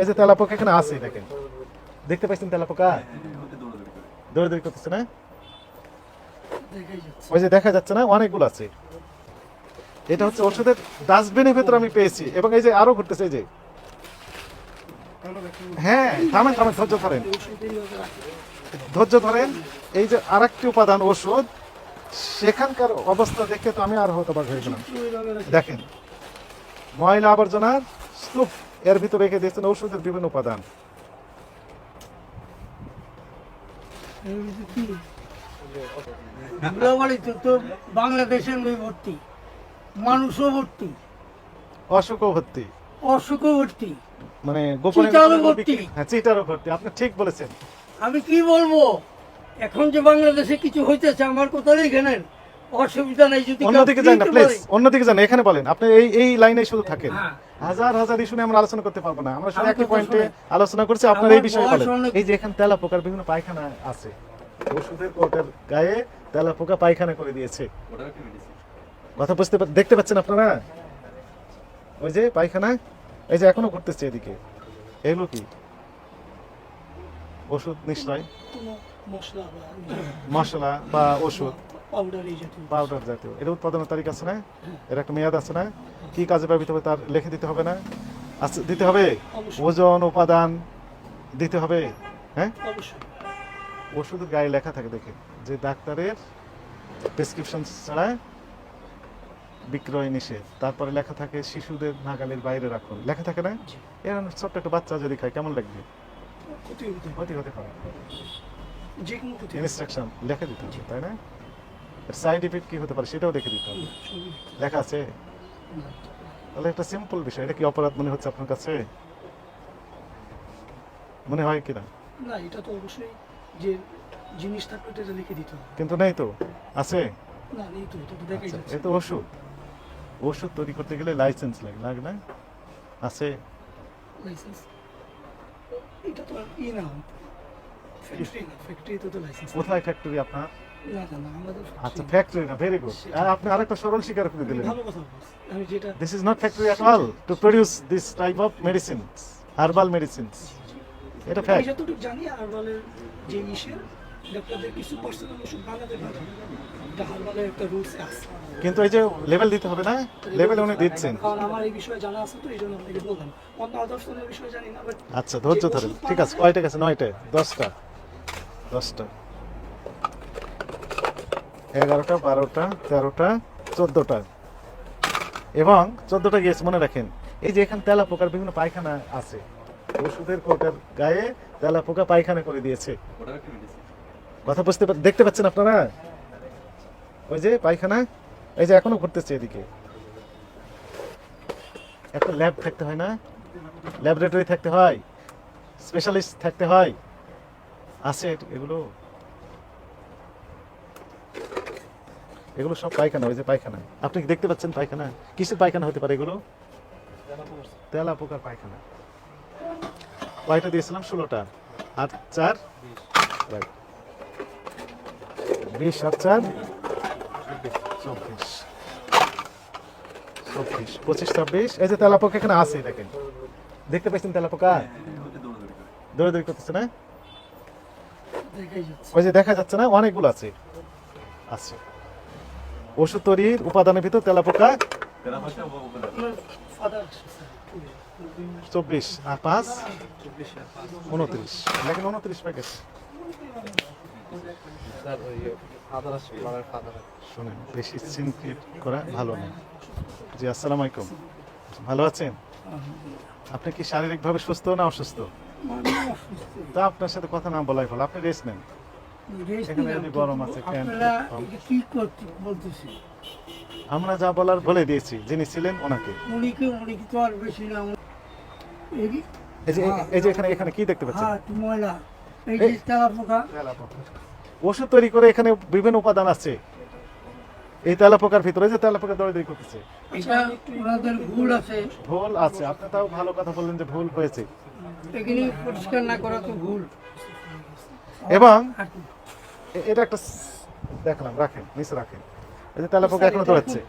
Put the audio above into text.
এই যে তেলাপোকা এখানে আছে দেখেন। দেখতে পাচ্ছেন তেলাপোকা? দৌড়াদৌড়ি করতেছে না? ওই যে দেখা যাচ্ছে না, অনেকগুলো আছে। এটা হচ্ছে ওষুধের ডাস্টবিনের ভেতর আমি পেয়েছি, এবং এই যে আরও ঘুরতেছে, এই যে। হ্যাঁ থামেন থামেন, ধৈর্য ধরেন। ধৈর্য ধরেন, এই যে আরেকটি উপাদান ওষুধ, সেখানকার অবস্থা দেখে তো আমি আর হতবাক হয়ে গেলাম। দেখেন, ময়লা আবর্জনার স্তূপ এর ভিতরে রেখে দিয়েছেন ওষুধের বিভিন্ন উপাদান। ধুলাবাড়িতে তো বাংলাদেশের লোক ভর্তি মানুষও ভর্তি। অসুখও ভর্তি। অসুখও ভর্তি। মানে গোপনে ভর্তি। হ্যাঁ চিটারও ভর্তি। আপনি ঠিক বলেছেন। আমি কি বলব? এখন যে বাংলাদেশে কিছু হইতেছে আমার কথা লিখেনেন অসুবিধা নেই যদি অন্যদিকে যান না প্লিজ অন্যদিকে যান এখানে বলেন আপনি এই এই লাইনে শুধু থাকেন। হ্যাঁ। হাজার হাজার ইস্যু আমরা আলোচনা করতে পারব না। আমরা শুধু একই পয়েন্টে আলোচনা করছি আপনার এই বিষয়ে বলেন এই যে এখানে তেলা পোকার বিভিন্ন পায়খানা আছে। ওষুধের কোটের গায়ে তেলা পোকা পায়খানা করে দিয়েছে। কথা বুঝতে দেখতে পাচ্ছেন আপনারা? ওই যে পায়খানা এই যে এখনও ঘুরতেছে এদিকে। এগুলো কি? ওষুধ নিশ্চয়? মশলা বা ওষুধ? পাউডার জাতীয় এর উৎপাদনের তারিখ আছে না? এর একটা মেয়াদ আছে না? কি কাজে ব্যবহৃত হবে তার লিখে দিতে হবে না? আছে দিতে হবে? ওজন উপাদান দিতে হবে? হ্যাঁ? ওষুধের গায়ে লেখা থাকে দেখে যে ডাক্তারের প্রেসক্রিপশন ছাড়া বিক্রয় নিষেধ। তারপরে লেখা থাকে শিশুদের নাগালের বাইরে রাখুন। লেখা থাকে না? এর ছোট্ট একটা বাচ্চা যদি খায় কেমন লাগবে? ক্ষতি হতে পারে যে কোনো ইনস্ট্রাকশন লিখে দিতে হবে তাই না? সাইড ইফেক্ট কি হতে পারে সেটাও লিখে দিতে হবে। লেখা আছে? তাহলে একটা সিম্পল বিষয় এটা কি অপরাধ মনে হচ্ছে আপনার কাছে? মনে হয় কিনা? না এটা তো অবশ্যই যে জিনিস থাকলে এটা লিখে দিতে হবে। কিন্তু নেই তো? আছে? না এই তো এটা তো দেখাই আচ্ছা, যাচ্ছে। এ তো ওষুধ। ওষুধ তৈরি করতে গেলে লাইসেন্স লাগে লাগে না? আছে? লাইসেন্স এটা তো ই না ফ্যাক্টরি না ফ্যাক্টরিতে তো লাইসেন্স কোথায় ফ্যাক্টরি আপনার? আচ্ছা ফ্যাক্টরি না ভেরি গুড আপনি আরেকটা সরল স্বীকার করে দিলেন। This is not factory at all to produce this type of medicines herbal medicines এটা ফ্যাক্ট যতটুকু জানি আরবালের যে ইসের ডাক্তারদের কিছু পার্সোনাল ওষুধ বানাতে পারে। এটা হারবালের একটা রুলস আছে। কিন্তু এই যে লেভেল দিতে হবে না? লেভেল উনি দিচ্ছেন। কারণ আমার এই বিষয়ে জানা আছে তো এই জন্য আপনাকে বললাম। অন্য আদর্শনের বিষয়ে জানি না বাট আচ্ছা ধৈর্য ধরেন। ঠিক আছে কয়টা গেছে? নয়টা দশটা। দশটা। এগারোটা, বারোটা, তেরোটা, চোদ্দটা। এবং চোদ্দটা গিয়েছে মনে রাখেন, এই যে এখানে তেলা পোকার বিভিন্ন পায়খানা আছে, ওষুধের কোটের গায়ে তেলা পোকা পায়খানা করে দিয়েছে। কথা বুঝতে দেখতে পাচ্ছেন আপনারা? ওই যে পায়খানা, এই যে এখনও ঘুরতেছে এদিকে। একটা ল্যাব থাকতে হয় না? ল্যাবরেটরি থাকতে হয়? স্পেশালিস্ট থাকতে হয়? আছে এগুলো। এগুলো সব পায়খানা ওই যে পায়খানা। আপনি কি দেখতে পাচ্ছেন পায়খানা? কিসের পায়খানা হতে পারে এগুলো? তেলা পোকার পায়খানা। কয়টা দিয়েছিলাম? ষোলোটা। আর চার? বিশ আর চার? চব্বিশ। চব্বিশ। পঁচিশ ছাব্বিশ? এই যে তেলাপোকা এখানে আছে দেখেন। দেখতে পাচ্ছেন তেলাপোকা দৌড়াদৌড়ি করতেছে না? ওই যে দেখা যাচ্ছে না অনেকগুলো আছে। আছে। ওষুধ তৈরির উপাদানের ভিতর তেলাপোকা। চব্বিশ আর পাঁচ? উনত্রিশ। দেখেন উনত্রিশ প্যাকেট শুনেন বেশি সিনক্রিট করা ভালো না। জি আসসালামু আলাইকুম। ভালো আছেন? আপনি কি শারীরিকভাবে সুস্থ না অসুস্থ? তা আপনার সাথে কথা না বলাই ভালো আপনি রেস্ট নেন। গরম আছে, কি বলতেছি। আমরা যা বলার বলে দিয়েছি যিনি ছিলেন ওনাকে। উনি কি তো আর বেশি না এই যে এখানে এখানে কি দেখতে পাচ্ছেন? ময়লা। এই যে পোকা ওষুধ তৈরি করে এখানে বিভিন্ন উপাদান আছে। এই তেলাপোকার ভিতরে যে তেলাপোকা দৌড়াদৌড়ি করতেছে। এটা ওনাদের ভুল আছে। ভুল আছে আপনি তাও ভালো কথা বললেন যে ভুল হয়েছে। পরিষ্কার না করা তো ভুল। এবং এটা একটা দেখলাম রাখেন মিস রাখেন। এই যে তেলাপোকা এখনও দৌড়াচ্ছে।